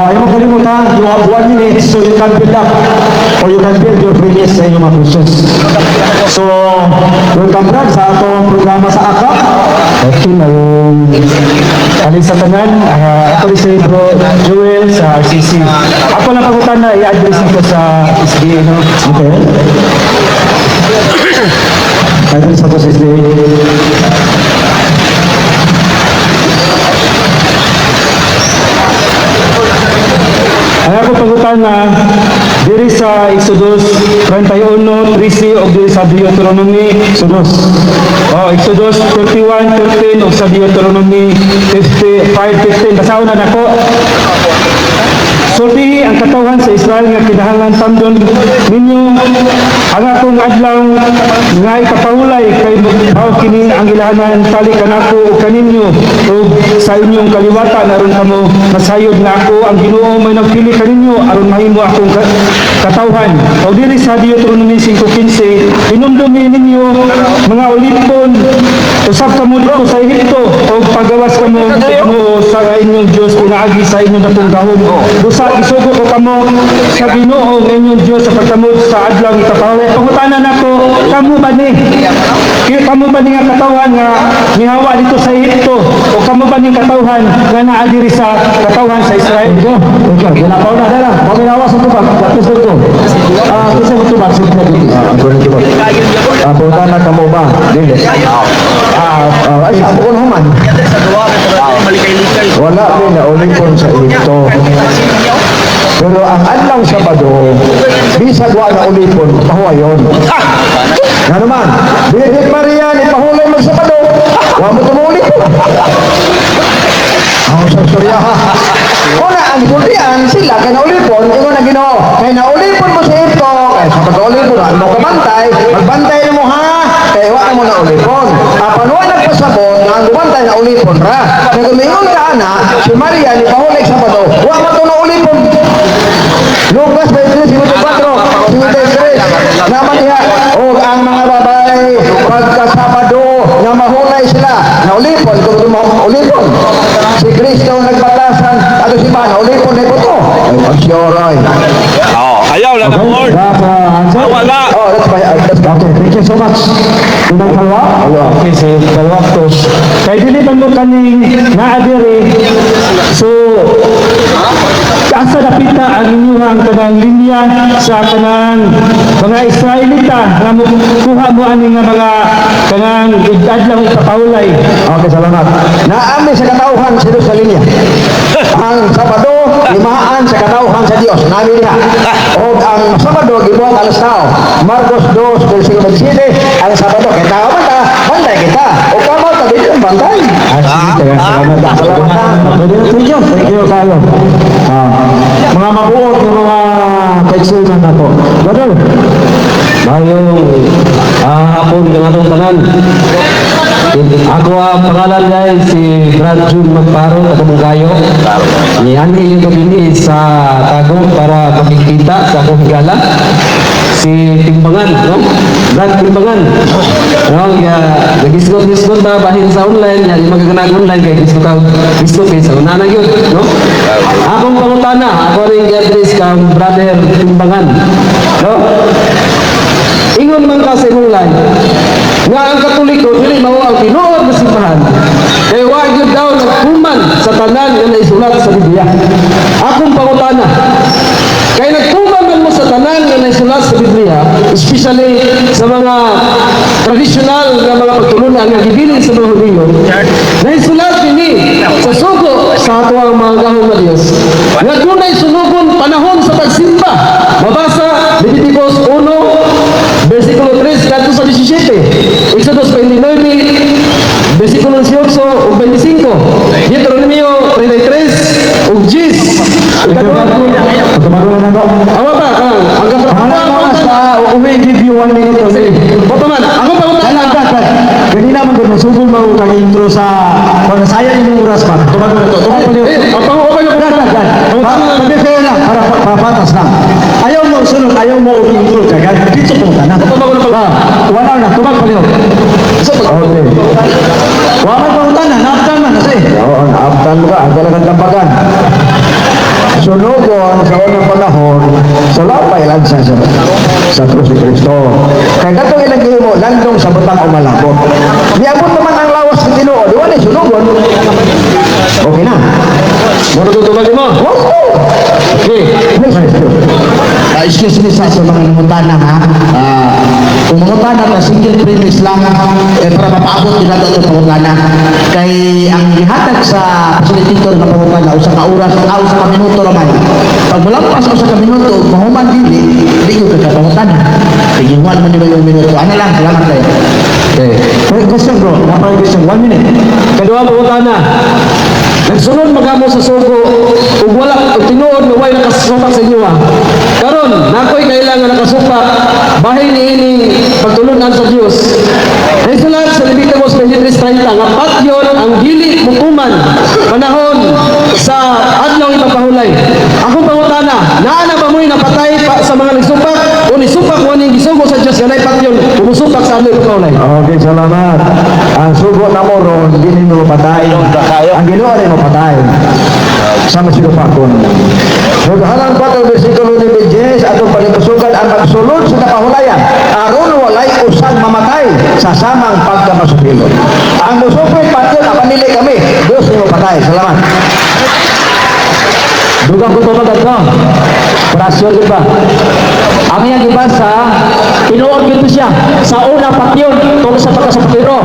Uh, yung makalimutan, you have one minute so you can build up or you can build your previous sa inyong mga questions. So, welcome brad sa atong programa sa AKA. Okay, na yung alin sa tanan, uh, ito rin si Bro Joel sa RCC. Ako lang pagutan na i-address nito sa SDA, no? Okay. Address ako sa SDA. Pagutan na diri sa Exodus 31, 13 o diri sa Deuteronomy Exodus. Oh, Exodus 31, 13 o sa Deuteronomy 55, 15. Basaon na nako. Sulti ang katawan sa Israel nga kinahanglan tamdon ninyo ang akong adlaw nga ipapahulay kay mao kini ang ilahanan tali kanako kaninyo o sa inyong kaliwata naron kamo masayod nga ako. Ang Ginoo may nagpili kaninyo aron mahimo akong ka- katawhan. O diri sa Deuteronomy 5:15 inumdumi ninyo mga ulipon usab kamo dito sa Ehipto o pagawas kamo mo sa inyong Dios pinaagi sa inyong datong gahom dusa isugo ko kamo sa Ginoo nga inyong Dios sa pagkamot sa adlaw ni kapaway pangutanan nako kamo ba ni kamo ba ni nga katawhan nga nihawa dito sa Ehipto o kamo ba ni katawhan nga naa diri sa katawhan sa Israel? Ito, ginapaw na dala. Paminawa sa tubag, kapis ito. Ah, kisa mo tubag, na Ah, rin tubag Ah, punta na kamo ba? Dili. Ah, ah, ay, ako ko naman Wala rin na uling ko sa ito pero ang adlaw Sabado, bisag wa na ulipon, pahuwa yun. Nga naman, Birgit Maria, ipahulay mo Sabado, wa mo tumuli. Ang sa surya ha. Una, ang guldian, sila, kaya naulipon, yung na ginoo. Kaya naulipon mo sa ito, kaya sa pag-ulipon, ano mo kabantay, magbantay mo ha, kaya wa mo na ulipon. Apan wa nagpasabot, nga ang gumantay na ulipon ra. Kaya kumingon ka na, si Maria, ipahulay Sabado, wa mo to na ulipon. Lucas 23, 54, 53. Naman niya, o ang mga babae, pagkasabado, na mahulay sila, na ulipon, kung ulipon. Si Kristo nagbatasan, at si Mana, ulipon na ito. Ay, pagsyoray. Oh, ayaw lang ng Lord. Wala. Thank you so much. Unang kalwa? Okay, si kalwa to. Kay dilitan mo kaning naadiri. So, asa dapita ang inyong ang kanang linya sa kanang mga Israelita nga mo kuha mo ani nga mga kanang adlaw ipapaulay. Okay, salamat. Naami sa katauhan sa sa linya. ang Sabado, limaan sa katauhan sa Dios. Naami diha. O ang Sabado gibuhat alas tao. Marcos 2 versikulo 27, ang Sabado kay tao man ta, bantay kita. O bantay. Ah, sige, salamat. Salamat. Thank you. Thank you kayo. Ah, mga mabuot mga kaigsunan na to. Brother, ah, hapon ng atong tanan. Ako ang pangalan niya si Brad June Magparo at Gayo. Niani yung kabini sa tago para makikita sa akong higala. Si Timbangan, no? Brad Timbangan. No, ya, nagisgot-gisgot ba bahin sa online, yan yung magaganag online kay gusto ka, gusto kay sa unana yun, no? Akong pangutana, ako rin i-address kang brother Timbangan. No? Ingon man ka sa nga ang katoliko dili mao ang tinuod nga simbahan. Kay wa gyud daw nagkuman sa tanan nga naisulat sa Biblia. Akong pangutana, kay nagkuman man mo sa tanan nga naisulat sa Biblia, especially sa mga traditional nga mga pagtulunan nga gibilin sa mga Hudiyo, naisulat dinhi sa sugo sa ato ang mga gahong nga Dios. Nga dunay sunugon panahon sa pagsimba. Mabasa Leviticus 1 Versikulo 3 kanto sa 17. Exodus 29, versikulo 18 kung masugol mo kang intro sa kung sayang yung oras pa. Tumago na to. Tumago na to. apa ko kayo? Gan, gan, gan. Pag fair lang, para pa- papatas lang. Ayaw mo sunod, ayaw mo intro ka. Gan, dito po ka na. Tumago na pag- Ah, Wala na, tubag pa niyo. Okay. Wala pa utana, naaptan man kasi. Oo, naaptan mo ka. Ang talagang tampagan. So, sunugon sa unang panahon, sa lapay lang sa, sa krus ni Kristo. Kaya katong ilang mo, landong sa butang umalabot. Niabot naman ang lawas ni Ginoo, di wala sunugon. Okay na. Muna tutulad mo. Okay. Uh, excuse me sa sa mga namutana ha. Ah, mamutana na single premise lang eh, para mapaabot nila ito sa pamutana. Kay ang gihatag sa facilitator na pamutana usa ka oras o usa ka minuto naman. Pag malampas usa ka minuto, mahuman dili, di ko ka pamutana. Tigingwan man nila yung minuto. Ano lang, salamat kayo. Okay. Question bro. Napaka question. One minute. Kadua mo na. Nagsunod magamo sa sugo ug wala tinuod nga way sa inyo ah. Karon nakoy kailangan nakasupak bahin niini pagtulunan sa Dios. Resulat sa Leviticus 23:30 nga patyon ang dili mutuman panahon sa adlaw ipapahulay. Akong pangutana, naa na ba mo'y napatay pa sa mga nagsupak o nisupak mo ning gisugo sa Dios nga nay patyon umusupak sa adlaw ipapahulay. Okay, salamat. Ang sugo na mo ron, hindi mo mapatay. Ang ginawa rin mapatay. Sama si Lupakon. So, halang pa ang versikulo ni Benjes, atong panipusugan ang magsulod sa nakahulayan. Aron walay usang mamatay sa samang pagkamasukilon. Ang musupin patyon, ang panili kami. Diyos mo patay. Salamat. Dugang ko tumagad ko. Prasyon di ba? Ang iyang gibasa, tinuod gito siya sa una patyon tungkol sa pagkasapatiro.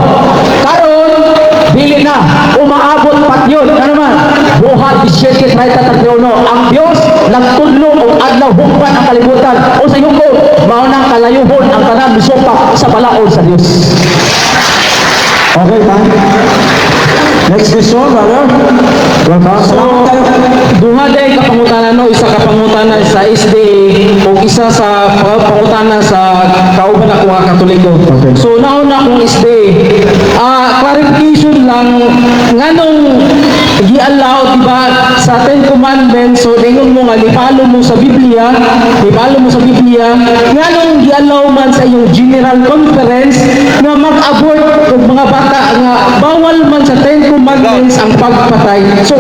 Karon, dili na, umaabot patyon. Ano naman? Buhat 17.31. Ang Diyos nagtudlo o adlaw hukman ang kalibutan. O sa yuko, maunang kalayuhon ang tanan misupak sa balaod sa Diyos. Okay, man. Next question, brother. Tayo. Duha day kapangutanan no isa kapangutanan sa SDA o isa sa pangutana sa kauban ako nga Katoliko. Okay. So nauna akong SDA. Ah clarification lang nganong gi-allow diba sa Ten Commandments so dingon mo nga ipalo mo sa Biblia, ipalo mo sa Biblia, nganong gi-allow man sa iyong General Conference nga mag-abort mga bata nga bawal man sa Ten Commandments ang pagpatay. So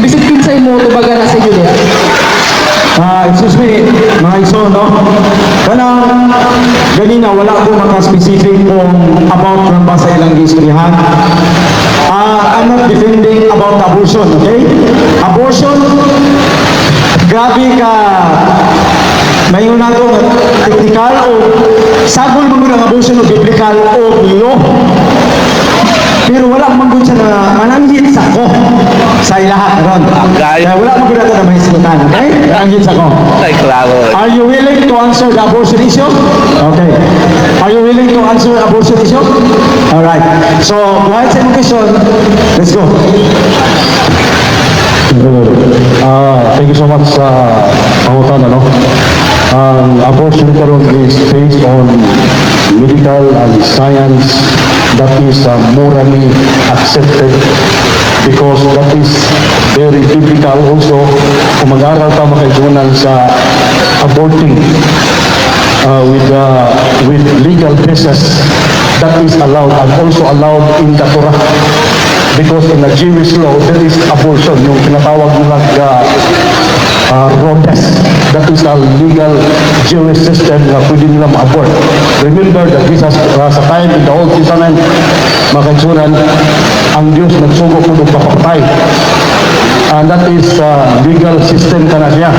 bisig kinsay mo tubaga na sa inyo diya. Ah, excuse me, mga iso, no? Kanang, ganina, wala ko maka-specific kung about ng basa ilang istoryahan. Ah, I'm not defending about abortion, okay? Abortion, grabe ka, mayon na to, technical o sagol mo ng abortion o biblical o law. Pero wala man gud siya na mananghit sa ko sa ilahat ron. Gaya. Kaya wala man gud ako na mahisimutan, okay? Mananghit sa ko. Ay, klaro. Are you willing to answer the abortion issue? Okay. Are you willing to answer the abortion issue? All right. So, buhay sa question. Let's go. Ah, thank you so much sa pangutan, ano? Ang abortion karon is based on medical and science that is uh, morally accepted because that is very biblical also. Kung mag-aral ka makaigunan sa aborting uh, with uh, with legal basis that is allowed and also allowed in the Torah. Because in the Jewish law there is abortion. Yung tinatawag nila uh, uh, Rhodes. That is a legal Jewish system na pwede nila ma-abort. Remember that this has, uh, sa time in the Old Testament, mga kaigsunan, ang Diyos nagsugo po ng papatay. And that is uh, legal system ka na siya.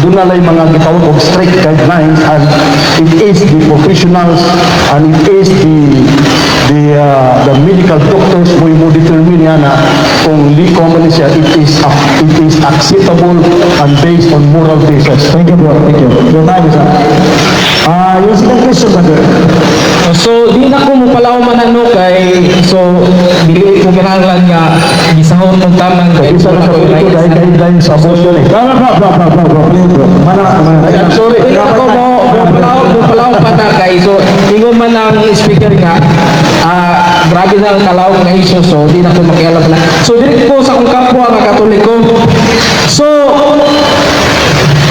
Doon na lang yung mga gitawag of strict guidelines and it is the professionals and it is the the uh, the medical doctors mo mo determine yan na kung li common siya it is ac- it is acceptable and based on moral basis. Thank you, bro. Thank you. Your time is up. Ah, yung second question, brother. So di na ko mo palaw man ano kay so dili ko kinahanglan nga gisahon tong taman kay Isa na sa pagkiko dahil guidelines sa abortion eh. Bro, bro, bro, bro, bro. Mana, mana. I'm sorry, hindi ako mo, mo palaw, mo palaw pa na kay so ingon man ang speaker nga ah grabe na kalaw nga issue so di na ko makialam na. So dili ko sa akong kapwa nga Katoliko. So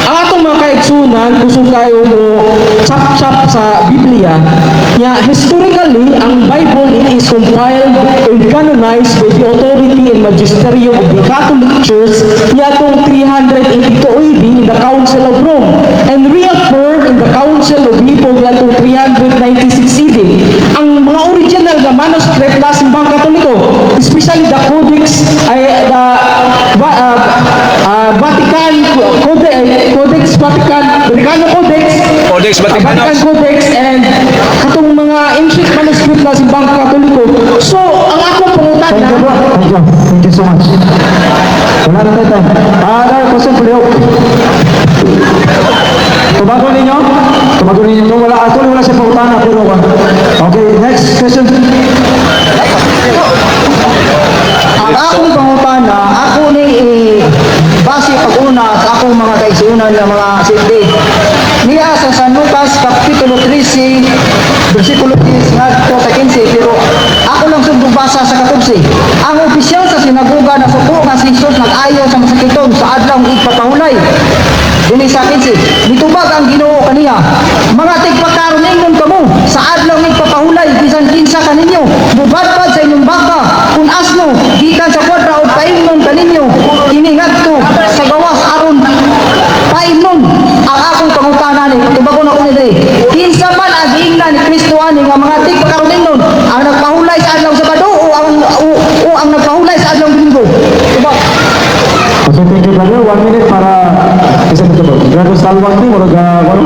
atong mga kaigsunan, kung kayo mo chap-chap sa Biblia, ya historically, ang Bible it is compiled and canonized by the authority and magisterium of the Catholic Church ya tong 382 AD in the Council of Rome and reaffirmed in the Council of Hippo ya tong 396 AD. Ang mga original na manuscript na simbang Katoliko, especially the Codex, ay the uh, uh, Vatican Codex, Codex Vatican, Vaticano Codex, Codex uh, Vatican. Codex, and katong mga ancient manuscript na simbang Katoliko. So, ang akong pangutan Thank you, bro. Thank you. Thank you so much. Wala na tayo. Ah, uh, question you. Tubago ninyo? Ninyo. Kung wala, actually wala siya pautana, pero Okay, next question. Ang akong pangutana, ako ni eh, base pag-una sa akong mga kaigsunan ng mga silbi. Niya sa San Lucas, Kapitulo 13, versikulo 10, ngadto sa 15, pero ako lang sundong basa sa 14. Ang opisyal sa sinaguga na suko nga si Jesus nag-ayo sa masakiton sa adlaw ipapahulay. Dili sa 15, mitubag ang ginoo kaniya. Mga tigpakaron ingon kamo sa adlaw ipapahulay bisan kinsa kaninyo. Mubadbad sa inyong baka kung asno gikan sa kwadra o paimnon kaninyo. Kini ngadto sa gawas aron paimnon ang akong pangutana ni tubago na ko ni Kinsa man ang giingnan ni Kristo ani nga mga tigpakaron ingon ang nagpahulay sa adlaw Sabado o ang o, o ang nagpahulay sa adlaw Linggo. Tubag. Okay, thank you, brother. One minute para isa nito bro. Brother Salwag ni, murag, ah, ano?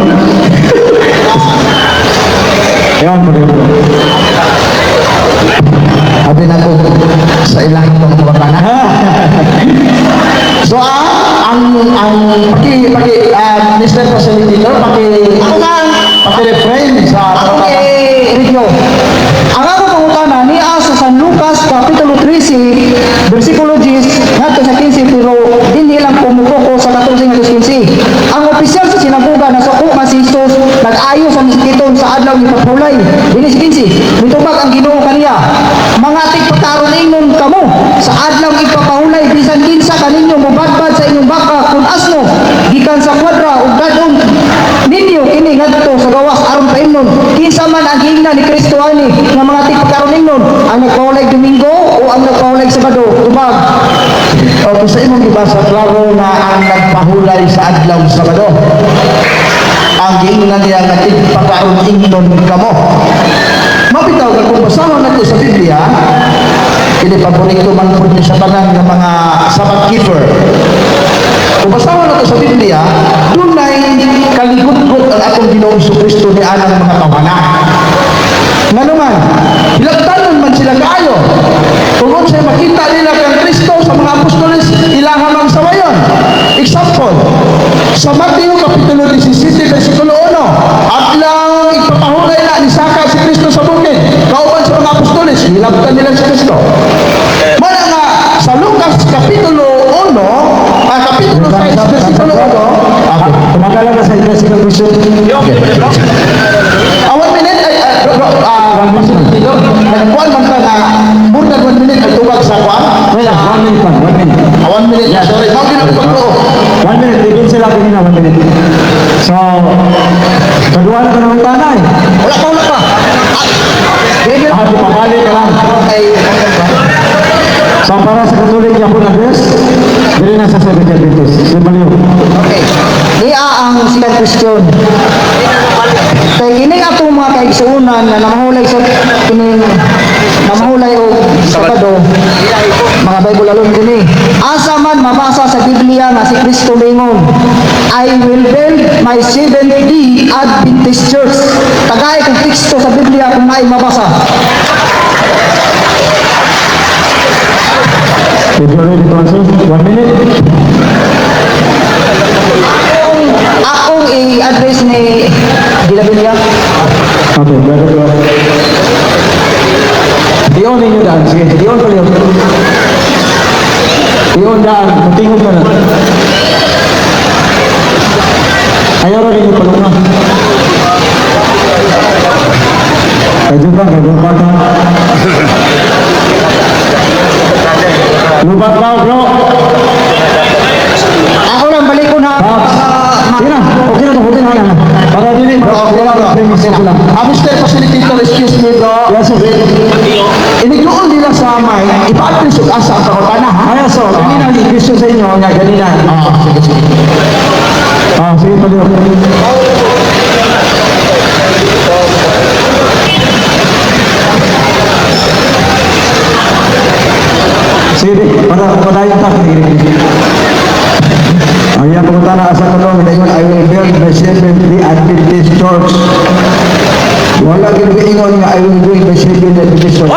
Yan, po bro. Abi na ko sa ilang itong mga So, ah, ang, ang, paki, paki, ah, Mr. Facilitator, paki, ako nga, paki-refrain sa, paki-review. Ang ako pangutana ni Asa San Lucas, Kapitulo 13, versikulo 10, nato sa 15, pero opisyal sa sinabuga na suko nga si Jesus, nag-ayo sa misikiton sa adlaw ni Papulay. Dili si 15, mitubag ang ginoo kaniya. Mga tigpataron ingon kamo, sa adlaw ipapahulay, bisan kinsa kaninyo mubadbad sa inyong baka kung asno, gikan sa kwadra ug dadong ninyo kini ngadto sa gawas aron paimnon. Kinsa man ang hingna ni Kristo ani nga mga tigpataron ingon, ang nagpahulay Domingo o ang nagpahulay Sabado, tubag. O kung sa imong gibasa klaro na ang nagpahulay sa adlaw Sabado. Ang giingnan niya nga tigpataron ingnon kamo. Mabitaw ka kung basahon nato sa Biblia, kini paborito man po niya sa tanan ng mga Sabbath keeper. Kung basahon nato sa Biblia, dunay kaligod-god ang akong Ginoong Kristo ni anang mga tawanan. Nga naman, hilagtanon man sila kaayo. Kung siya makita nila kang Kristo sa mga apostoles, ilang hamang sawayon. Example, sa Mateo Kapitulo 17, versikulo 1, at lang ipapahulay na ni Saka si Kristo sa bukid. Kauban sa mga apostoles, hilagtan nila si Kristo. Mana nga, sa Lucas Kapitulo 1, ah, Kapitulo 6, versikulo 1, Okay, tumagala ka sa investigative question. Ah, one minute, ay, ah, bro, bro, ah, nagkuhan man ka na, more than one minute, nagtubag sa kuhan. Wait lang, one minute lang, one minute. Ah, one minute, sorry, how can I? One minute, bigyan sila kanina, one minute. So, kagawa na ka ng tanay. Wala pa, wala pa. Ah, Ah, di pabalik ka lang. ay, So, para sa katulik niya po dili na sa Seventh Adventist. Si Baliw. okay. Iya ang silang question. Kaya kini kaigsuunan na namahulay sa kining namahulay o sabado mga Bible alone kini. Asa man mabasa sa Biblia nga si Kristo lingon, I will build my seventh day Adventist church. Tagay kong teksto sa Biblia kung may mabasa. If you're ready to answer, one minute. Akong i-address ni Gilabilia. Okay, brother, go. Dion ninyo daan. Sige, dion pa yun. Dion daan. Matingog ka na. Ayaw rin ninyo palunga. Medyo ba? Medyo ba? Lubat daw, bro. Ako lang balik ko na. Pops. Sige na. Okay na to. Okay na. Mr. Facilitator, excuse me, bro. Yes, sir. Inigloon nila sa may, ipaatrin sa asa ang pangutana, ha? Kaya so, kanina, i-question sa inyo, nga kanina. Ah, sige, sige. Ah, sige pa Sige, para padayon ta kini. Ang iya pumunta na asa ko no, ingon I will build the Seventh-day Adventist Church. Wala gid ingon nga I will build the Seventh-day Adventist Church.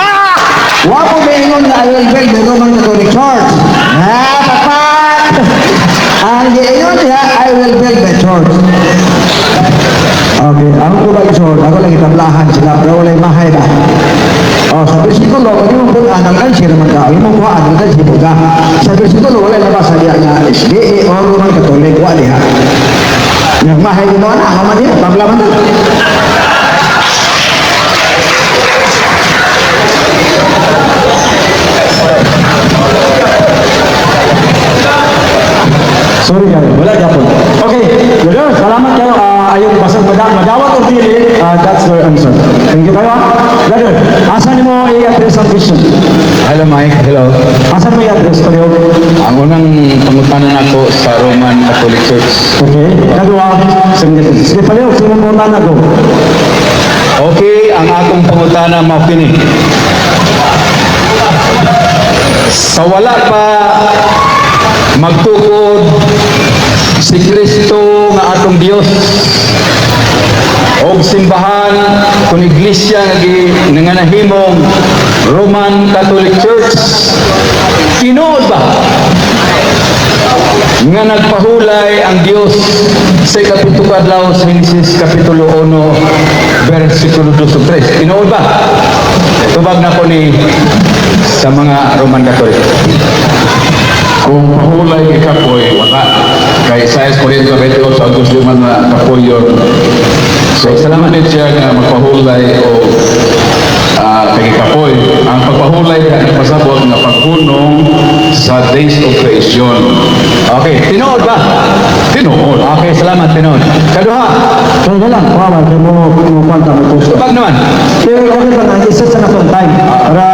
Wa ko maingon nga I will build the Roman Catholic Church. Ah, papat! Ang giingon niya, I will build the church. Okay, ang ko ba iso, ako lang itablahan sila, pero wala ba. Oh, sa bersikulo, pag yung kung anang answer naman ka, yung mga anang answer mo ka. Sa bersikulo, wala labas sa diya nga, SDA o Roman Catholic, wala diha. Yang mahay mo na, ang man niya, paglaman na. Sorry guys, wala yapon. Okay, yun, salamat kayo. Ah, ayong basang madawat madawat o dili, ah, that's your answer. Thank you kayo. Brother, asan mo i-address ang question? Hello Mike, hello. Asan mo i-address kayo? Ang unang pangutanan ako sa Roman Catholic Church. Okay, kagawa, sige, sige pala, sige mo na go. Okay, ang akong pangutana mao kini. Sa wala pa magtukod si Kristo nga atong Dios og simbahan kun iglesia nga nanganahimong Roman Catholic Church tinuod ba nga nagpahulay ang Dios sa kapitulo kadlaw sa Genesis kapitulo 1 versikulo 2 to 3 tinuod ba tubag na ko ni sa mga Roman Catholic Kung mahulay kay Kapoy, wala. Kay Isaias 40, 28, Agos Liman na Kapoy yun. So, salamat din siya nga magpahulay o Kapoy. Ang pagpahulay ka pasabot nga paghunong sa Days of Creation. okay tinuod ba Tinuod. okay salamat tinuod kaduha Kaya na lang, kawawa, kaya mo, mo kwanta mo puso. tubag naman Pero okay ba na, isa sa nakon time, para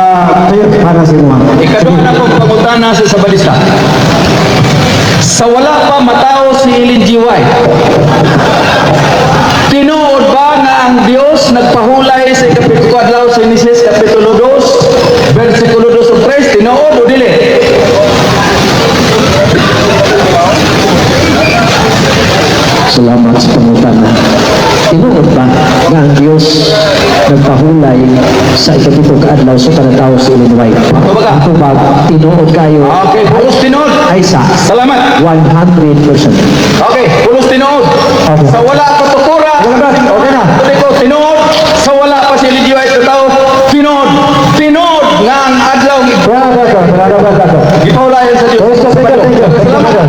kayo, para sa inyo. Ikaduha na kong pangutana sa sabalista. Sa wala pa matao si Ellen G. White, tinuod ang Diyos nagpahulay sa kapitulo adlaw sa Genesis kapitulo 2, versikulo 2 o 3, tinuod o dili? Salamat sa pangutana. Tinuod ba nga ang Diyos nagpahulay sa ikatito kaadlaw sa panataw sa Illinois? Ang tubag, tinuod kayo Okay, pulos tinuod. ay sa Salamat. 100%. Okay, pulos tinuod. Sa wala pa tukura, okay na. Tuloy ko, tinuod. Sa wala pa si Ellen G. White na tao, tinuod. Tinuod nga ang adlaw Brother, brother, brother. ipahulayan sa Diyos. You, thank you, thank you. Salamat.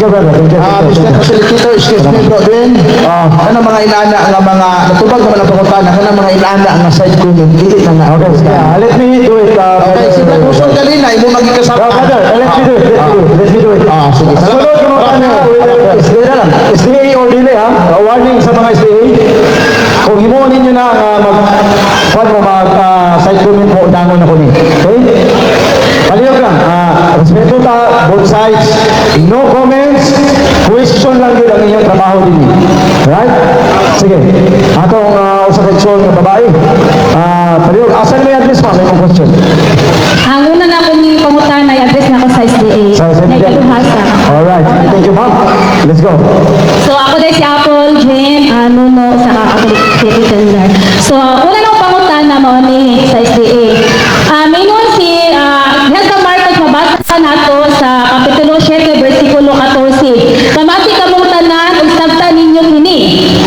Brother. Thank you. Ah, Mr. Facilitator, excuse me, bro, Dwayne. Ano mga inaana nga mga, natubag ang pangutana, ano mga inaana nga side comment, dili na let me do it. Uh, Okay, si Brad Wilson kanina, imo maging kasama. let me do it. Ah, sige. Sunod ko mga ano, SDA na lang. SDA sa mga SDA. Kung himuon ninyo na mag, kung mag side comment mo, dangon ako ni. Okay? Paliyog lang. Uh, respeto ta, both sides. No comments. Question lang yun ang inyong trabaho din. Right? Sige. Atong uh, usa ka ng babae. Uh, paliyog. Asan yung address mo? May kong question. Ang una na akong pangutana, i-address na ako sa SDA. Sa SDA. Alright. Thank you, ma'am. Let's go. So ako din si Apple, Jane, uh, Nuno, sa Catholic City Tender. So una na akong pangutana mo ni sa SDA. Uh, Mayroon si uh, Helga Marcos, mabasa nato sa Kapitulo 7, versikulo 14. Kamati kamong tanan, ug sabta ninyo kini.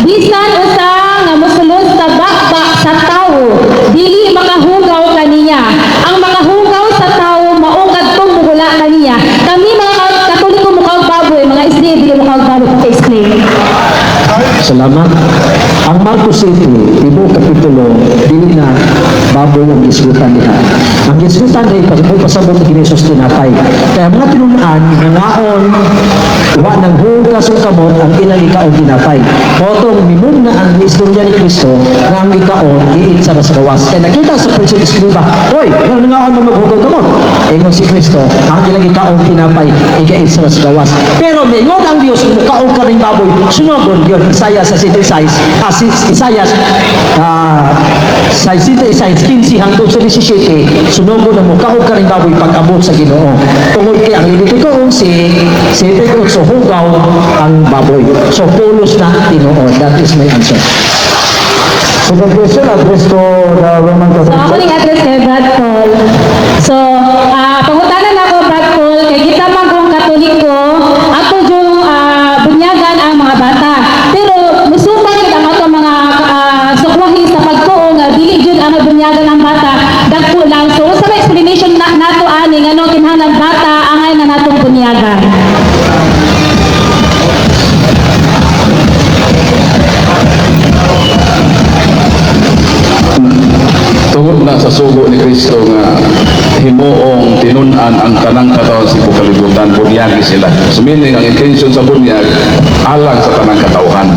Bisan usa nga mosulod sa bakbak sa tawo, dili makahugaw kaniya. Ang makahugaw sa tawo maugad tong mugula kaniya. Kami mga Katoliko mukhang baboy, mga SDA dili mukhang baboy pa explain. Salamat. Ang Marcos City, Tibo Kapitulo, dili na baboy ang isgutan niya. Ang isgutan ay pag pasabot ni Jesus tinapay. Kaya mga tinunaan, ngaon, wa nang hugas ang kamot ang ilang ikaon tinapay. Potong minun na ang istorya ni Kristo na ang ikaon iit sa gawas. Kaya nakita sa presyo ni Skriba, Hoy, ano ngaon mo maghugaw kamot? Ingon si Kristo, ang ilang ikaon tinapay, ikait sa gawas. Pero mingon ang Diyos, mukaon ka rin baboy, sunogon yun, Isaiah sa 66, ah, Isaiah, ah, sa 66, 15 hangtod sa 17, sunogon na mukaon ka rin baboy pag-abot sa ginoo. Tungod kay ang libit ko si, si ko so hugaw ang baboy. So pulos na tinuod. That is my answer. Second question, address to the Roman So Catholic ako Church. ning address kay Brad Paul. So, ah pangutanan ako Brad Paul kay kita man kung Katoliko, ato yung ah, bunyagan ang mga bata. Pero musutan kita ang ato mga uh, sukwahi sa pagtuo nga dili jud ang bunyagan sa sugo ni Kristo nga himuong tinunan ang tanang katawan sa kalibutan, bunyagi sila. So meaning, ang intention sa bunyag, alang sa tanang katauhan.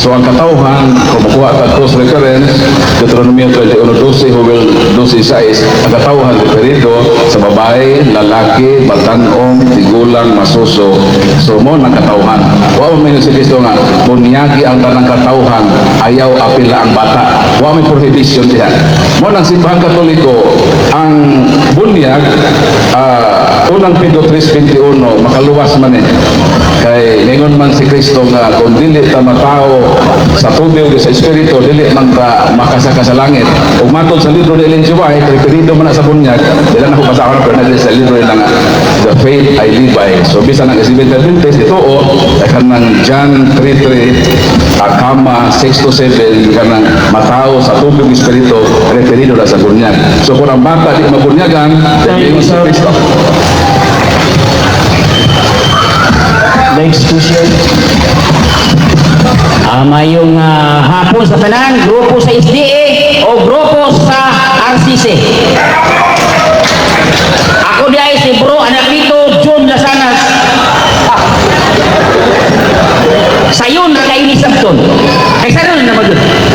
So ang katauhan, kung makuha ka cross reference, Deuteronomy 21.12, Hubel 12.6, ang katauhan referido sa babae, lalaki, batanong, tigulang, masuso. So mo ng katauhan. Wa mo si Kristo nga, bunyagi ang tanang katauhan, ayaw apila ang bata. Wa may prohibition diyan. Mo ng simbahan katoliko, ang bunyag, ah, unang Pedro 3.21, makaluwas man eh. Kay ningon man si Kristo nga kung dili ta matao sa tubig sa espiritu dili man ta makasaka sa langit. Ug matod sa libro ni Ellen G. White, referido man na sa bunyag, dila na ko basahan pero na sa libro nila nga The Faith I Live By. So bisa nang isibin Adventist ito o kanang John 3.3 Akama 6 to 7 kanang matao sa tubig espiritu referido na sa bunyag. So kung ang bata di mabunyagan, mo sa Kristo. Next question. Ama yung ah, hapon sa tanan, grupo sa SDA o grupo sa RCC. Ako di ay si bro, anak nito, John Lasanas. Ah. Sayon na kayo ni Sabton.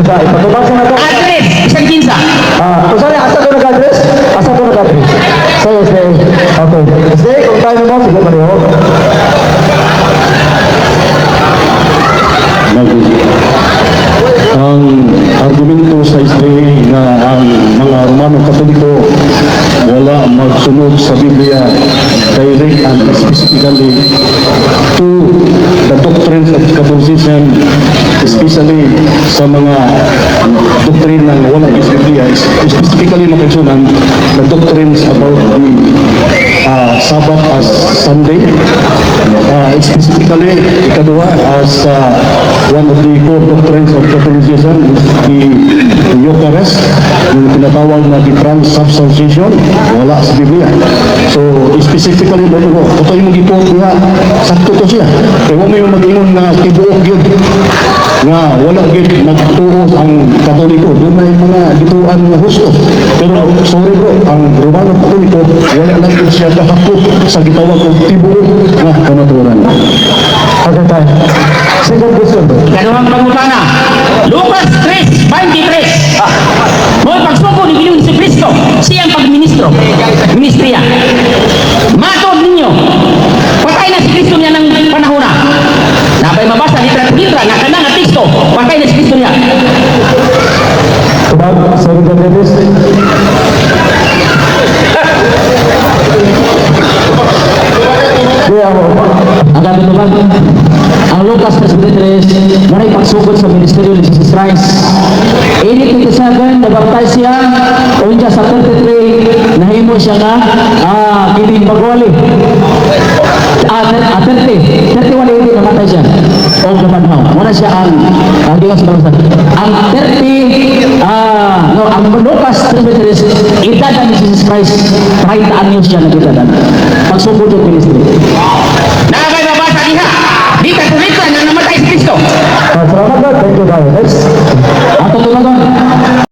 Kung sa tayo, patubasa na to. address, isang kinsa. Ah, kung saan asa ko nag-address? Asa ko nag-address? Sa SDA. Okay. SDA, kung tayo mo, sige pareho. ang argumento sa Israel na ang mga Romano Katoliko wala magsunod sa Biblia direct and specifically to the doctrines of Catholicism especially sa mga doctrine ng wala sa Biblia specifically makansunan the doctrines about the uh, Sabbath as Sunday. Uh, specifically ikadua as uh, one of the core doctrines of Catholicism is the, the Eucharist yung tinatawag na the transubstantiation. Wala sa Biblia. So specifically mo ko ito yung mag-ipot nga sakto to siya. Kaya mo may mag-ingon na tibuok yun. Nga wala gid nagtuo ang Katoliko. Doon may mga gituan nga husto. Pero sorry bro ang Romano Katoliko wala lang siya kahapot sa gitawag kong tibuok nga kamaturan Okay tayo. Second question bro. Ikalawang pangutana, Lucas 3.23. Ah. Mo pagsuko ni Ginoong si Kristo, siyang pagministro, ministriya. Matod ninyo, patay na si Kristo niya ng panahon na. Napay mabasa litra por litra, nga kanang nga teksto, patay na si Kristo niya. Tubag, Sir Gandales. Kaya ako, Ang gabi naman, ang Lucas 3.3, maray pagsugod sa ministeryo ni Jesus Christ. 1827, nabaptize siya, unya sa 33, nahimo siya nga, ah, kiling magwali. Ah, ah, 30, 31 hindi namatay siya o gabadhaw. Muna siya ang uh, Dios sa Ang 30 uh, ah, no, ang Lucas 33 edad ni Jesus Christ 30 anyos siya nagitadan. Pagsubod ng ministry. Nakakay ba sa diha? Di ka tulitan na namatay si Kristo. Ah, salamat, thank you very much. Ato tulogon.